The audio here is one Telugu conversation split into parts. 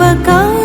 overcome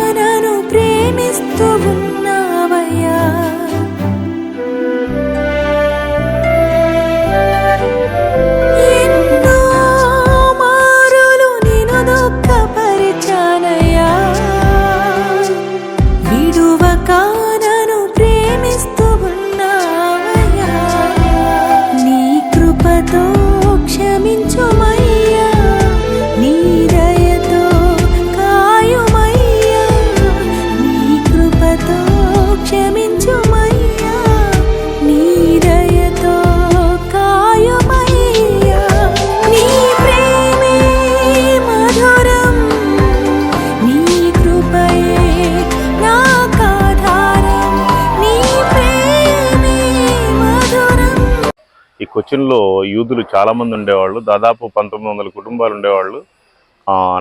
కొచ్చిన్లో యూదులు చాలామంది ఉండేవాళ్ళు. దాదాపు పంతొమ్మిది వందల కుటుంబాలు ఉండేవాళ్ళు.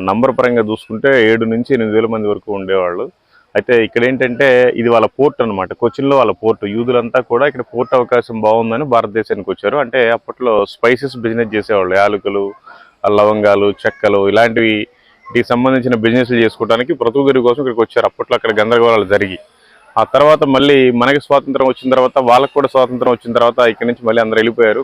నంబర్ పరంగా చూసుకుంటే ఏడు నుంచి ఎనిమిది వేల మంది వరకు ఉండేవాళ్ళు. అయితే ఇక్కడ ఏంటంటే ఇది వాళ్ళ పోర్ట్ అనమాట కొచ్చిన్లో వాళ్ళ పోర్ట్. యూదులంతా కూడా ఇక్కడ పోర్ట్ అవకాశం బాగుందని భారతదేశానికి వచ్చారు. అంటే అప్పట్లో స్పైసెస్ బిజినెస్ చేసేవాళ్ళు. యాలకులు లవంగాలు చెక్కలు ఇలాంటివి వీటికి సంబంధించిన బిజినెస్లు చేసుకోవడానికి బ్రతుకుదరి కోసం ఇక్కడికి వచ్చారు. అప్పట్లో అక్కడ గందరగోళాలు జరిగి ఆ తర్వాత మళ్ళీ మనకి స్వాతంత్రం వచ్చిన తర్వాత వాళ్ళకు కూడా స్వాతంత్రం వచ్చిన తర్వాత ఇక్కడి నుంచి మళ్ళీ అందరు వెళ్ళిపోయారు.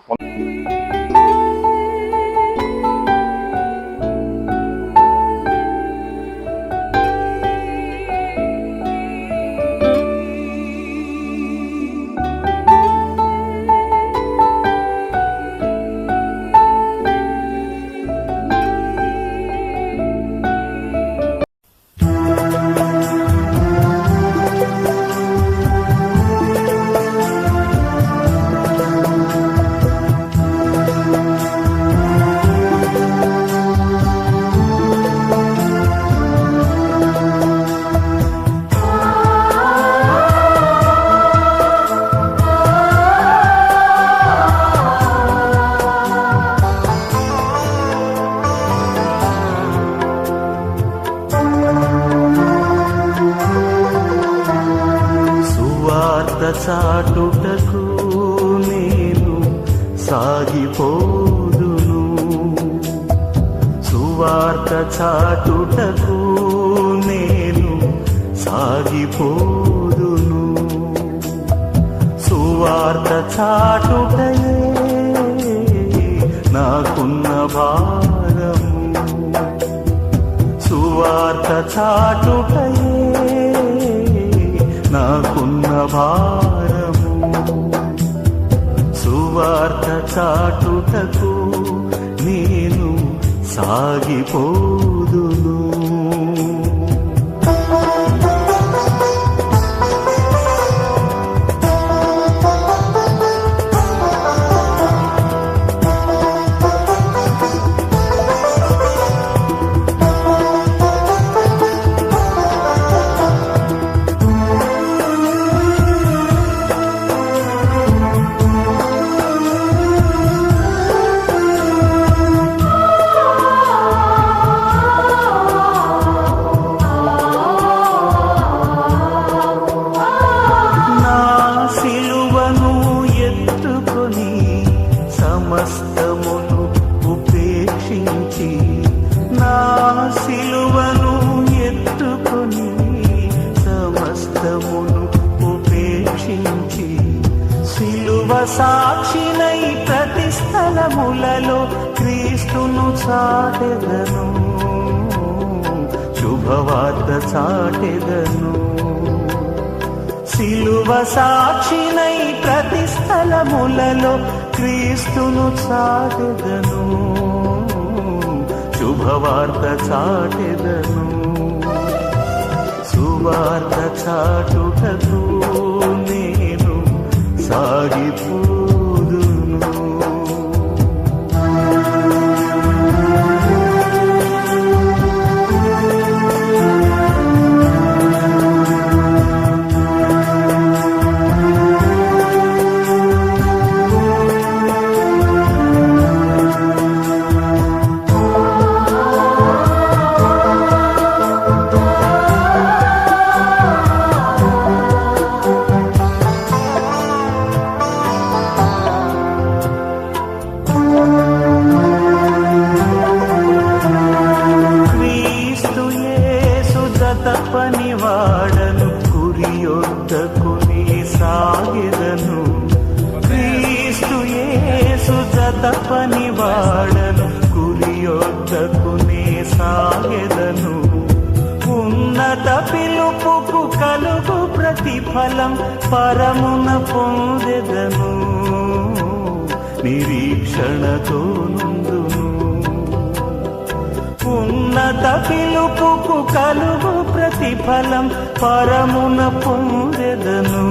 సాగిపోదును. సువార్త చాటుటయే నాకున్న భారము. సువార్త చాటుటయే నాకున్న భారము. సువార్త చాటుటకు నేను సాగిపోదును. చాటెదను సువార్త చాటుటకు నేను సాగిపోదును ఫలం పరమున పొందెదను. నిరీక్షణతో నుండును. ఉన్నత పిలుపుకు కలుగు ప్రతిఫలం పరమున పొందెదను.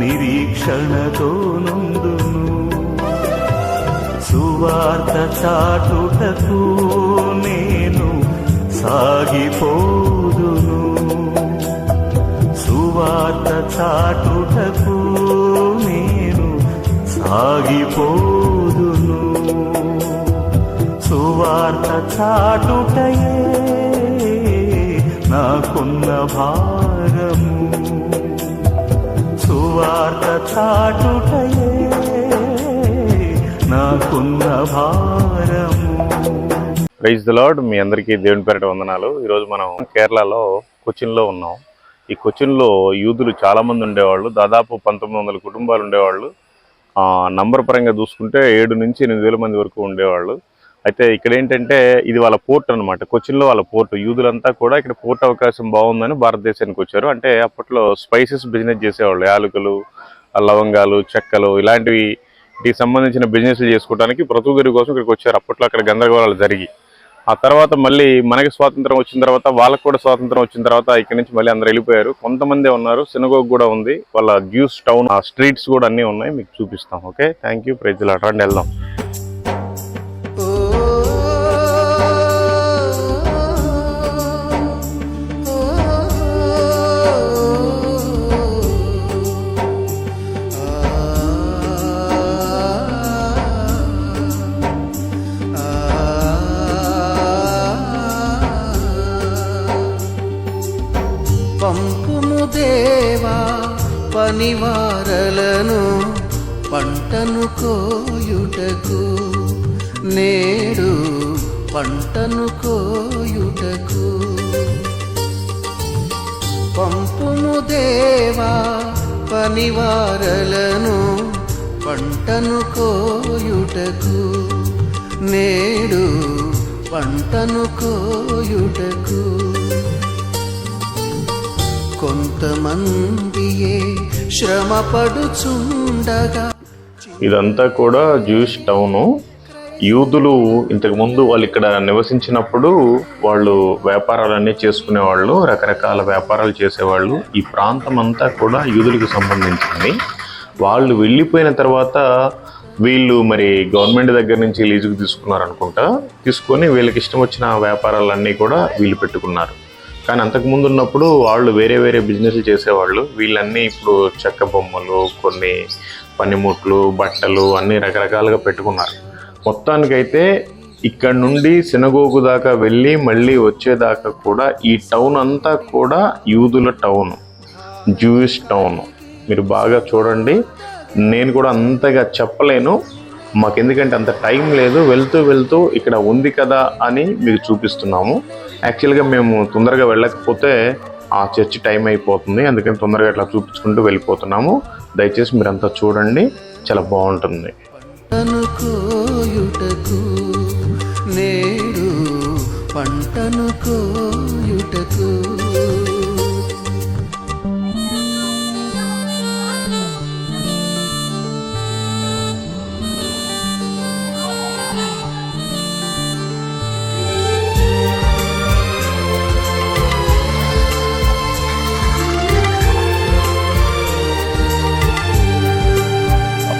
నిరీక్షణతో నుండును. సువార్త చాటుటకు నేను సాగిపోదును. సువార్త చాటుటకు నేను సాగిపోదును. సువార్త చాటుటయే నాకున్న భారము. సువార్త చాటుటయే నాకున్న భారము. ప్రైజ్ ద లాడ్ మీ అందరికీ దేవుని పేరట వందనాలు. ఈరోజు మనం కేరళలో కొచ్చిన్లో ఉన్నాం. ఈ కొచ్చిన్లో యూదులు చాలామంది ఉండేవాళ్ళు. దాదాపు పంతొమ్మిది వందల కుటుంబాలు ఉండేవాళ్ళు. నంబర్ పరంగా చూసుకుంటే ఏడు నుంచి ఎనిమిది వేల మంది వరకు ఉండేవాళ్ళు. అయితే ఇక్కడ ఏంటంటే ఇది వాళ్ళ పోర్ట్ అనమాట కొచ్చిన్లో వాళ్ళ పోర్ట్. యూదులంతా కూడా ఇక్కడ పోర్ట్ అవకాశం బాగుందని భారతదేశానికి వచ్చారు. అంటే అప్పట్లో స్పైసెస్ బిజినెస్ చేసేవాళ్ళు. యాలకులు లవంగాలు చెక్కలు ఇలాంటివి వీటికి సంబంధించిన బిజినెస్లు చేసుకోవడానికి బ్రతుకుదరి కోసం ఇక్కడికి వచ్చారు. అప్పట్లో అక్కడ గందరగోళాలు జరిగి ఆ తర్వాత మళ్ళీ మనకి స్వాతంత్రం వచ్చిన తర్వాత వాళ్ళకు కూడా స్వాతంత్రం వచ్చిన తర్వాత ఇక్కడ నుంచి మళ్ళీ అందరు వెళ్ళిపోయారు. కొంతమంది ఉన్నారు సినగోగ్ కూడా ఉంది. వాళ్ళ జ్యూస్ టౌన్ ఆ స్ట్రీట్స్ కూడా అన్నీ ఉన్నాయి. మీకు చూపిస్తాం ఓకే? థ్యాంక్ యూ ప్రైజ్ రండి వెళ్దాం. ఇదంతా కూడా జూయిష్ టౌను యూదులు ఇంతకు ముందు వాళ్ళు ఇక్కడ నివసించినప్పుడు వాళ్ళు వ్యాపారాలన్నీ చేసుకునేవాళ్ళు రకరకాల వ్యాపారాలు చేసేవాళ్ళు. ఈ ప్రాంతం అంతా కూడా యూదులకు సంబంధించింది. వాళ్ళు వెళ్ళిపోయిన తర్వాత వీళ్ళు మరి గవర్నమెంట్ దగ్గర నుంచి లీజుకు తీసుకున్నారు అనుకుంటా తీసుకొని వీళ్ళకి ఇష్టం వచ్చిన వ్యాపారాలన్నీ కూడా వీళ్ళు పెట్టుకున్నారు. కానీ అంతకుముందు ఉన్నప్పుడు వాళ్ళు వేరే వేరే బిజినెస్లు చేసేవాళ్ళు. వీళ్ళన్నీ ఇప్పుడు చెక్క బొమ్మలు కొన్ని పనిముట్లు బట్టలు అన్ని రకరకాలుగా పెట్టుకున్నారు. మొత్తానికైతే ఇక్కడ నుండి సినగోగు దాకా వెళ్ళి మళ్ళీ వచ్చేదాకా కూడా ఈ టౌన్ అంతా కూడా యూదుల టౌన్ జూయిష్ టౌన్. మీరు బాగా చూడండి. నేను కూడా అంతగా చెప్పలేను. మాకు ఎందుకంటే అంత టైం లేదు. వెళ్తూ వెళ్తూ ఇక్కడ ఉంది కదా అని మీకు చూపిస్తున్నాము. యాక్చువల్గా మేము తొందరగా వెళ్ళకపోతే ఆ చర్చి టైం అయిపోతుంది. అందుకని తొందరగా ఇట్లా చూపించుకుంటూ వెళ్ళిపోతున్నాము. దయచేసి మీరంతా చూడండి. చాలా బాగుంటుంది. పంటను కోయుటకు నేడు పంటను కోయుటకు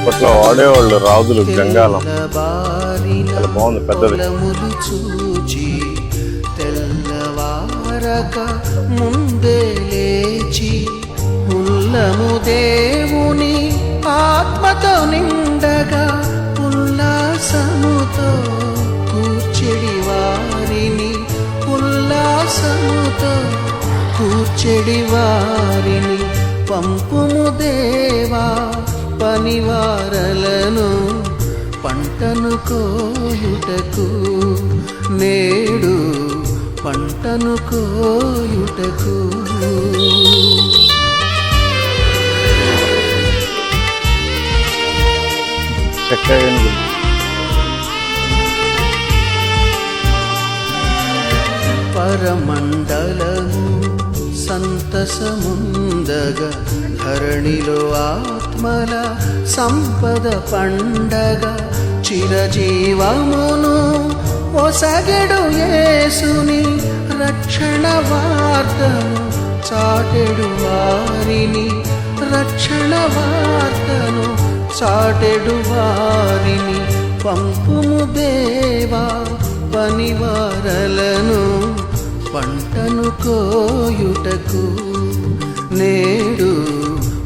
అప్పట్లో వాడేవాళ్ళు రాజులు గంగాలం. చాలా బాగుంది పెద్దది. తెల్లవారక ముందే లేచి ఉల్లము దేవుని ఆత్మతో నిండగా ఉల్లాసముతో కూర్చెడి వారిని ఉల్లాసముతో కూర్చెడి వారిని. పంపుము దేవా పనివారలను పంటను కోయుటకు నేడు పంటను కోయుటకు. చక్కగా పరమండలము సంతసముందగ ధరణిలో ఆ నిర్మల సంపద పండగ చిరజీవమును ఒసగెడు యేసుని రక్షణ వార్తను చాటెడు వారిని రక్షణ వార్తను చాటెడు వారిని పంపుము దేవా పనివారలను పంటను కోయుటకు నేడు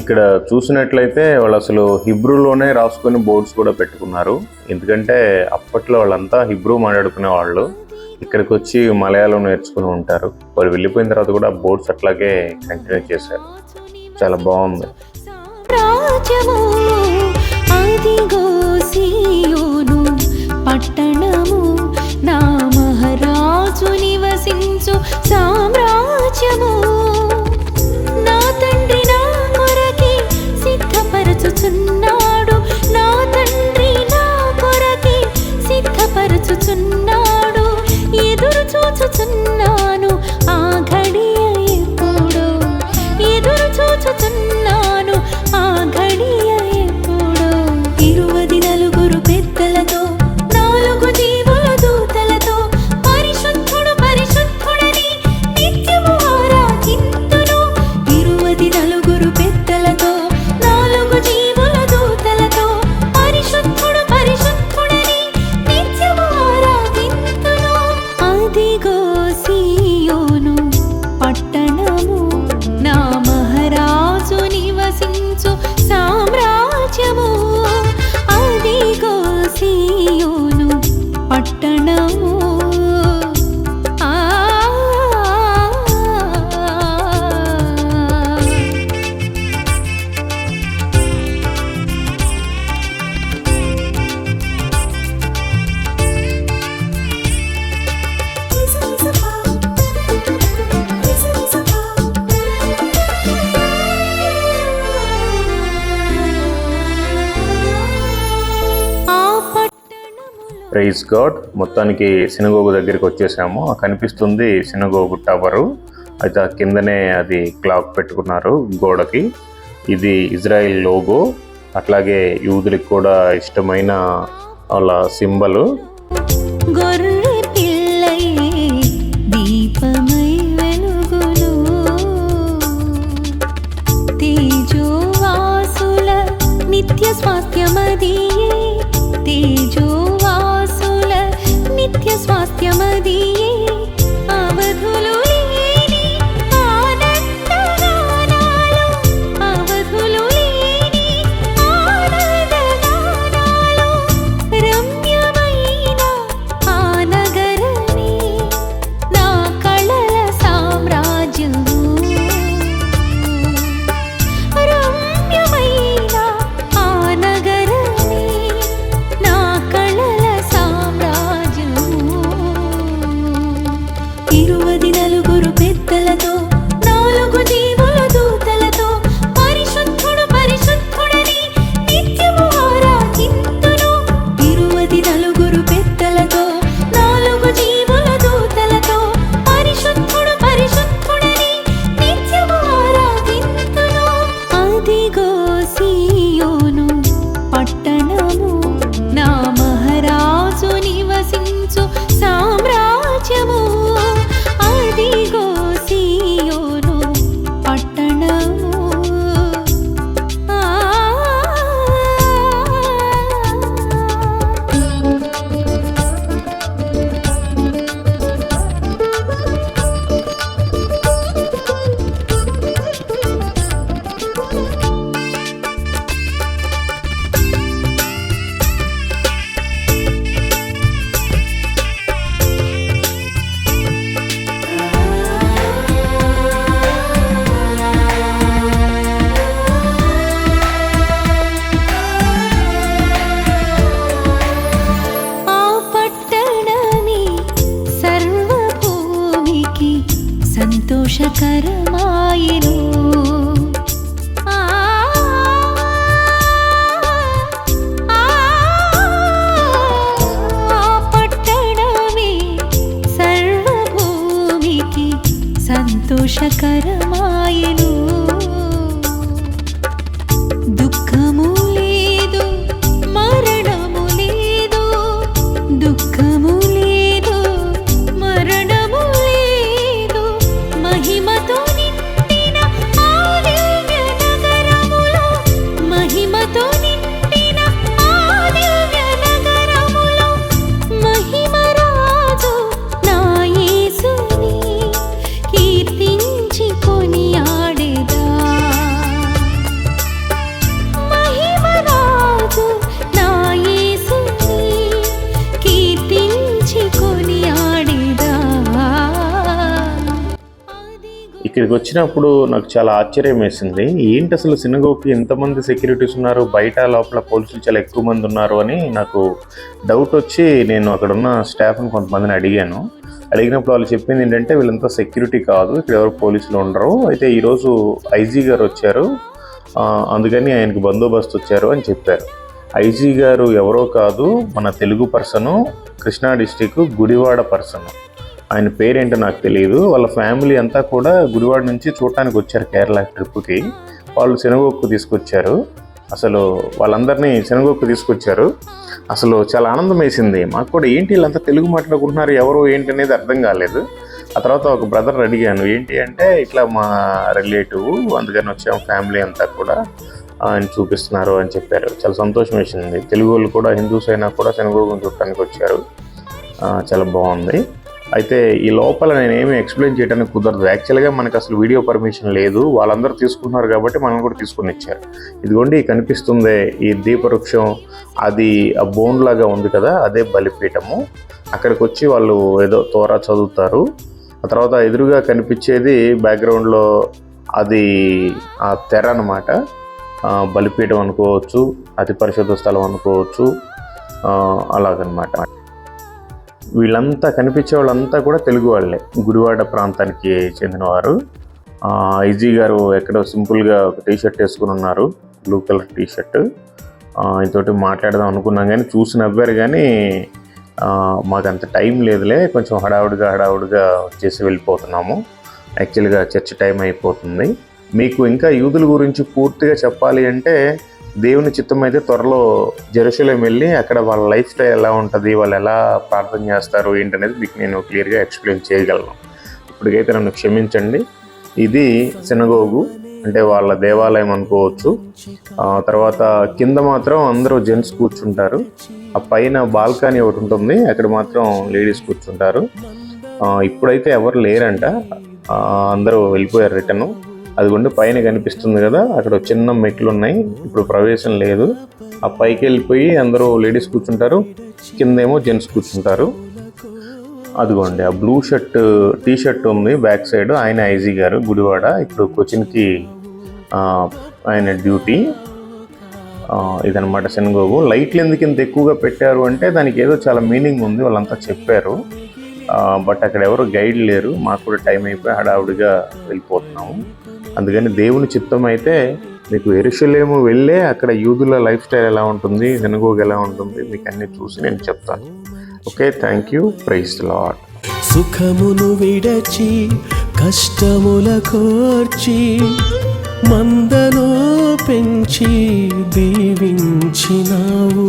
ఇక్కడ చూసినట్లయితే వాళ్ళు అసలు హిబ్రూలోనే రాసుకొని బోర్డ్స్ కూడా పెట్టుకున్నారు. ఎందుకంటే అప్పట్లో వాళ్ళంతా హిబ్రూ మాట్లాడుకునే వాళ్ళు. ఇక్కడికి వచ్చి మలయాళం నేర్చుకుని ఉంటారు. వాళ్ళు వెళ్ళిపోయిన తర్వాత కూడా బోర్డ్స్ అట్లాగే కంటిన్యూ చేశారు. చాలా బాగుంది. పట్టణము నా మహారాజు నివసించు సామ్రాజ్యము. ప్రైజ్ గాడ్ మొత్తానికి సినగోగు దగ్గరికి వచ్చేసాము. కనిపిస్తుంది సినగోగు టవరు. అయితే ఆ కిందనే అది క్లాక్ పెట్టుకున్నారు గోడకి. ఇది ఇజ్రాయెల్ లోగో. అట్లాగే యూదులకు కూడా ఇష్టమైన వాళ్ళ సింబలు. గొర్రె వచ్చినప్పుడు నాకు చాలా ఆశ్చర్యం వేసింది. ఏంటి అసలు సినగోకి ఎంతమంది సెక్యూరిటీస్ ఉన్నారు? బయట లోపల పోలీసులు చాలా ఎక్కువ మంది ఉన్నారు అని నాకు డౌట్ వచ్చి నేను అక్కడ ఉన్న స్టాఫ్ని కొంతమందిని అడిగాను. అడిగినప్పుడు వాళ్ళు చెప్పింది ఏంటంటే వీళ్ళంతా సెక్యూరిటీ కాదు ఇక్కడ ఎవరు పోలీసులు ఉండరు. అయితే ఈరోజు ఐజీ గారు వచ్చారు. అందుకని ఆయనకు బందోబస్తు వచ్చారు అని చెప్పారు. ఐజీ గారు ఎవరో కాదు మన Telugu person Krishna district Gudivada person. ఆయన పేరేంటో నాకు తెలియదు వాళ్ళ ఫ్యామిలీ అంతా కూడా గుడివాడ నుంచి చూడటానికి వచ్చారు కేరళ ట్రిప్కి వాళ్ళు శనగొక్కు తీసుకొచ్చారు. అసలు వాళ్ళందరినీ శనగొక్కు తీసుకొచ్చారు. అసలు చాలా ఆనందం వేసింది. మాకు కూడా ఏంటి వీళ్ళంతా తెలుగు మాట్లాడుకుంటున్నారు ఎవరు ఏంటి అనేది అర్థం కాలేదు. ఆ తర్వాత ఒక బ్రదర్ అడిగాను ఏంటి అంటే ఇట్లా మా రిలేటివ్ అందుకని వచ్చాము ఫ్యామిలీ అంతా కూడా ఆయన చూపిస్తున్నారు అని చెప్పారు. చాలా సంతోషం వేసింది. తెలుగు వాళ్ళు కూడా హిందూస్ అయినా కూడా శనగోగం చూడటానికి వచ్చారు. చాలా బాగుంది. అయితే ఈ లోపల నేనేమి ఎక్స్ప్లెయిన్ చేయడానికి కుదరదు. యాక్చువల్గా మనకు అసలు వీడియో పర్మిషన్ లేదు. వాళ్ళందరూ తీసుకుంటున్నారు కాబట్టి మనం కూడా తీసుకొని ఇచ్చారు ఇదిగోండి కనిపిస్తుంది ఈ దీపవృక్షం. అది ఆ బోన్ లాగా ఉంది కదా అదే బలిపీఠము. అక్కడికి వచ్చి వాళ్ళు ఏదో తోరా చదువుతారు. ఆ తర్వాత ఎదురుగా కనిపించేది బ్యాక్గ్రౌండ్లో అది ఆ తెర అనమాట బలిపీఠం అనుకోవచ్చు అతి పరిశుద్ధ స్థలం అనుకోవచ్చు. అలాగనమాట వీళ్ళంతా కనిపించే వాళ్ళంతా కూడా తెలుగు వాళ్ళే. గుడివాడ ప్రాంతానికి చెందినవారు. ఐజీ గారు ఎక్కడో సింపుల్గా ఒక టీ షర్ట్ వేసుకుని ఉన్నారు. బ్లూ కలర్ టీ షర్ట్ ఇంతోటి మాట్లాడదాం అనుకున్నాం కానీ చూసి నవ్వారు కానీ మాకు అంత టైం లేదులే. కొంచెం హడావుడిగా హడావుడిగా వచ్చేసి వెళ్ళిపోతున్నాము. యాక్చువల్గా చర్చ్ టైం అయిపోతుంది. మీకు ఇంకా యూదుల గురించి పూర్తిగా చెప్పాలి అంటే దేవుని చిత్తం అయితే త్వరలో జెరూసలేం వెళ్ళి అక్కడ వాళ్ళ లైఫ్ స్టైల్ ఎలా ఉంటుంది వాళ్ళు ఎలా ప్రార్థన చేస్తారు ఏంటనేది మీకు నేను క్లియర్గా ఎక్స్ప్లెయిన్ చేయగలను. ఇప్పటికైతే నన్ను క్షమించండి. ఇది సినగోగు అంటే వాళ్ళ దేవాలయం అనుకోవచ్చు. తర్వాత కింద మాత్రం అందరూ జెంట్స్ కూర్చుంటారు. ఆ పైన బాల్కనీ ఒకటి ఉంటుంది అక్కడ మాత్రం లేడీస్ కూర్చుంటారు. ఇప్పుడైతే ఎవరు లేరంట. అందరూ వెళ్ళిపోయారు రిటర్న్ అదిగోండి పైన కనిపిస్తుంది కదా అక్కడ చిన్న మెట్లు ఉన్నాయి. ఇప్పుడు ప్రవేశం లేదు. ఆ పైకి వెళ్ళిపోయి అందరూ లేడీస్ కూర్చుంటారు కిందేమో జెంట్స్ కూర్చుంటారు. అదిగోండి ఆ బ్లూ షర్ట్ టీ షర్ట్ ఉంది బ్యాక్ సైడ్. ఆయన ఐజీ గారు గుడివాడ. ఇప్పుడు కొచ్చిన్కి ఆయన డ్యూటీ. ఇదనమాట శనగోగు లైట్లు ఎందుకు ఇంత ఎక్కువగా పెట్టారు అంటే దానికి ఏదో చాలా మీనింగ్ ఉంది వాళ్ళంతా చెప్పారు. బట్ అక్కడ ఎవరు గైడ్ లేరు. మాకు కూడా టైం అయిపోయి హడావుడిగా వెళ్ళిపోతున్నాము. అందుకని దేవుని చిత్తం అయితే మీకు ఎరుషలేము వెళ్ళే అక్కడ యూదుల లైఫ్ స్టైల్ ఎలా ఉంటుంది శనగోగు ఎలా ఉంటుంది మీకు అన్ని చూసి నేను చెప్తాను. Okay thank you praise lord సుఖమును విడచి కష్టముల కోర్చి మందను పెంచి దీవించినావు.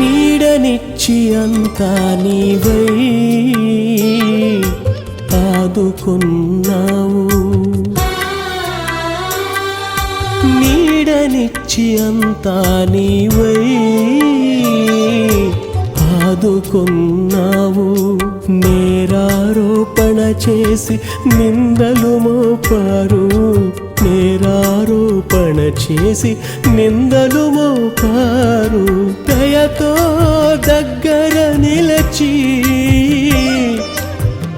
నీడనిచ్చి అంతా నీవై ఆదుకున్నావు. నీడనిచ్చి అంతా నీవై ఆదుకున్నావు. నేరారోపణ చేసి నిందలు మోపారు. నేరారోపణ చేసి నిందలు మోపారు. దయతో దగ్గర నిలచి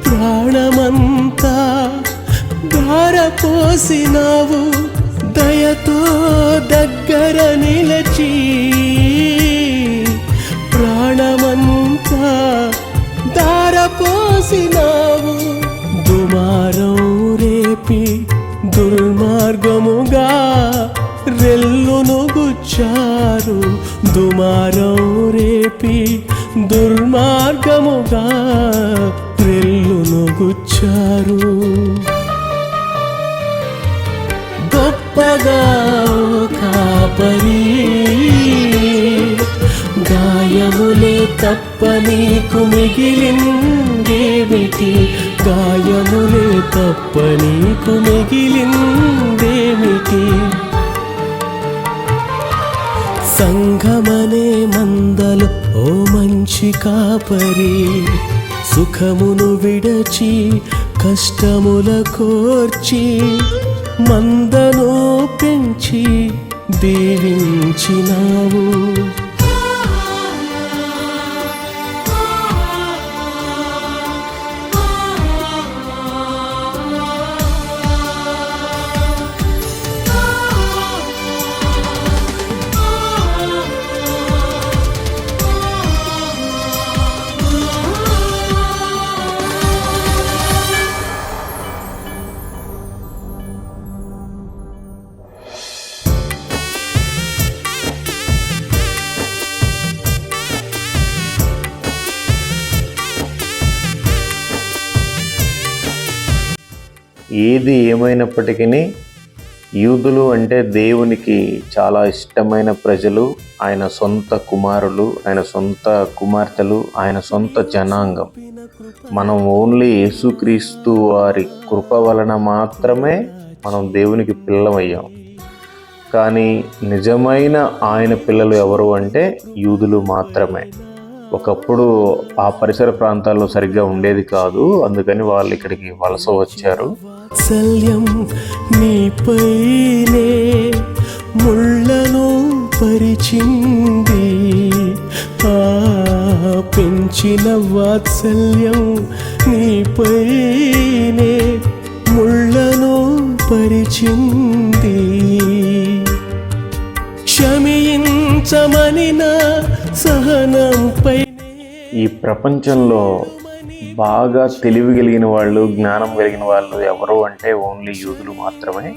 ప్రాణమంతా ధారపోసినావు దయతో దగ్గర నిలచి ప్రాణమంతా ధారపోసినావు దుమారం రేపి దుర్మార్గముగా రెల్లును గుచ్చారు. దుమారం రేపి దుర్మార్గముగా రెల్లును గుచ్చారు గొప్పగా కాపరి గాయములే తప్ప నీకు మిగిలిందేమిటి? గాయములే తప్ప నీకు మిగిలిందేమిటి? సంఘమనే మందలు ఓ మంచి కాపరి. సుఖమును విడచి కష్టముల కోర్చి మందను పెంచి దీవించినావు. ఏది ఏమైనప్పటికీ యూదులు అంటే దేవునికి చాలా ఇష్టమైన ప్రజలు ఆయన సొంత కుమారులు ఆయన సొంత కుమార్తెలు ఆయన సొంత జనాంగం. మనం ఓన్లీ యేసుక్రీస్తు వారి కృప వలన మాత్రమే మనం దేవునికి పిల్లమయ్యాం కానీ నిజమైన ఆయన పిల్లలు ఎవరు అంటే యూదులు మాత్రమే. ఒకప్పుడు ఆ పరిసర ప్రాంతాల్లో సరిగ్గా ఉండేది కాదు. అందుకని వాళ్ళు ఇక్కడికి వలస వచ్చారు. ముళ్ళను పరిచింది. ఆ పెంచిన వాత్సల్యం నీపైనే ముళ్ళను పరిచింది. క్షమించమని నా సహనంపై ఈ ప్రపంచంలో బాగా తెలివి కలిగిన వాళ్ళు జ్ఞానం కలిగిన వాళ్ళు ఎవరు అంటే ఓన్లీ యూదులు మాత్రమే.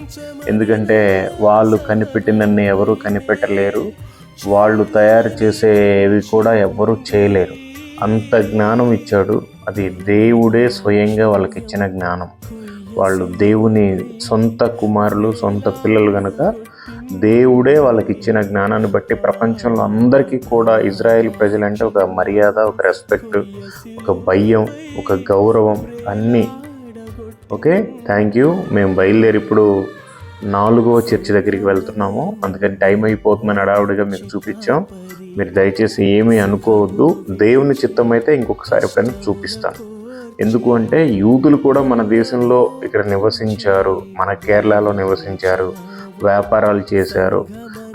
ఎందుకంటే వాళ్ళు కనిపెట్టినన్ని ఎవరు కనిపెట్టలేరు. వాళ్ళు తయారు చేసేవి కూడా ఎవ్వరూ చేయలేరు. అంత జ్ఞానం ఇచ్చాడు. అది దేవుడే స్వయంగా వాళ్ళకి ఇచ్చిన జ్ఞానం. వాళ్ళు దేవుని సొంత కుమారులు సొంత పిల్లలు కనుక దేవుడే వాళ్ళకి ఇచ్చిన జ్ఞానాన్ని బట్టి ప్రపంచంలో అందరికీ కూడా ఇజ్రాయెల్ ప్రజలంటే ఒక మర్యాద ఒక రెస్పెక్ట్ ఒక భయం ఒక గౌరవం అన్నీ. ఓకే? థ్యాంక్ యూ మేము బయలుదేరి ఇప్పుడు నాలుగో చర్చి దగ్గరికి వెళ్తున్నాము. అందుకని టైం అయిపోతుందని హడావుడిగా మీకు చూపించాం. మీరు దయచేసి ఏమీ అనుకోవద్దు. దేవుని చిత్తం అయితే ఇంకొకసారి ఎప్పుడైనా చూపిస్తాను. ఎందుకు అంటే యూదులు కూడా మన దేశంలో ఇక్కడ నివసించారు. మన కేరళలో నివసించారు. వ్యాపారాలు చేశారు.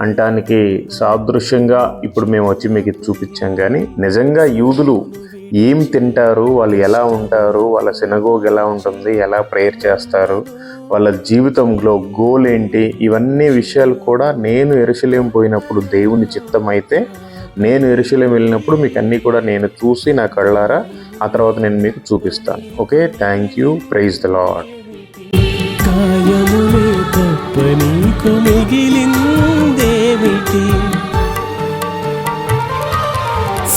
అంటానికి సాదృశ్యంగా ఇప్పుడు మేము వచ్చి మీకు చూపించాం కానీ నిజంగా యూదులు ఏం తింటారు? వాళ్ళు ఎలా ఉంటారు? వాళ్ళ సినగోగ్ ఎలా ఉంటుంది? ఎలా ప్రేయర్ చేస్తారు? వాళ్ళ జీవితంలో గోల్ ఏంటి? ఇవన్నీ విషయాలు కూడా నేను ఎరుసలేం పోయినప్పుడు దేవుని చిత్తం అయితే నేను ఎరుసలేం వెళ్ళినప్పుడు మీకు అన్నీ కూడా నేను చూసి నా కళ్ళారా ఆ తర్వాత నేను మీకు చూపిస్తాను. Okay? Thank you. Praise the lord తప్ప నీకు మిగిలిందేమిటి?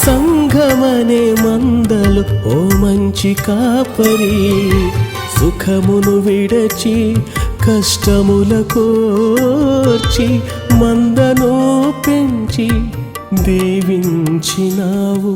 సంఘమనే మందలు ఓ మంచి కాపరి. సుఖమును విడచి కష్టముల కోర్చి మందను పెంచి దీవించినావు.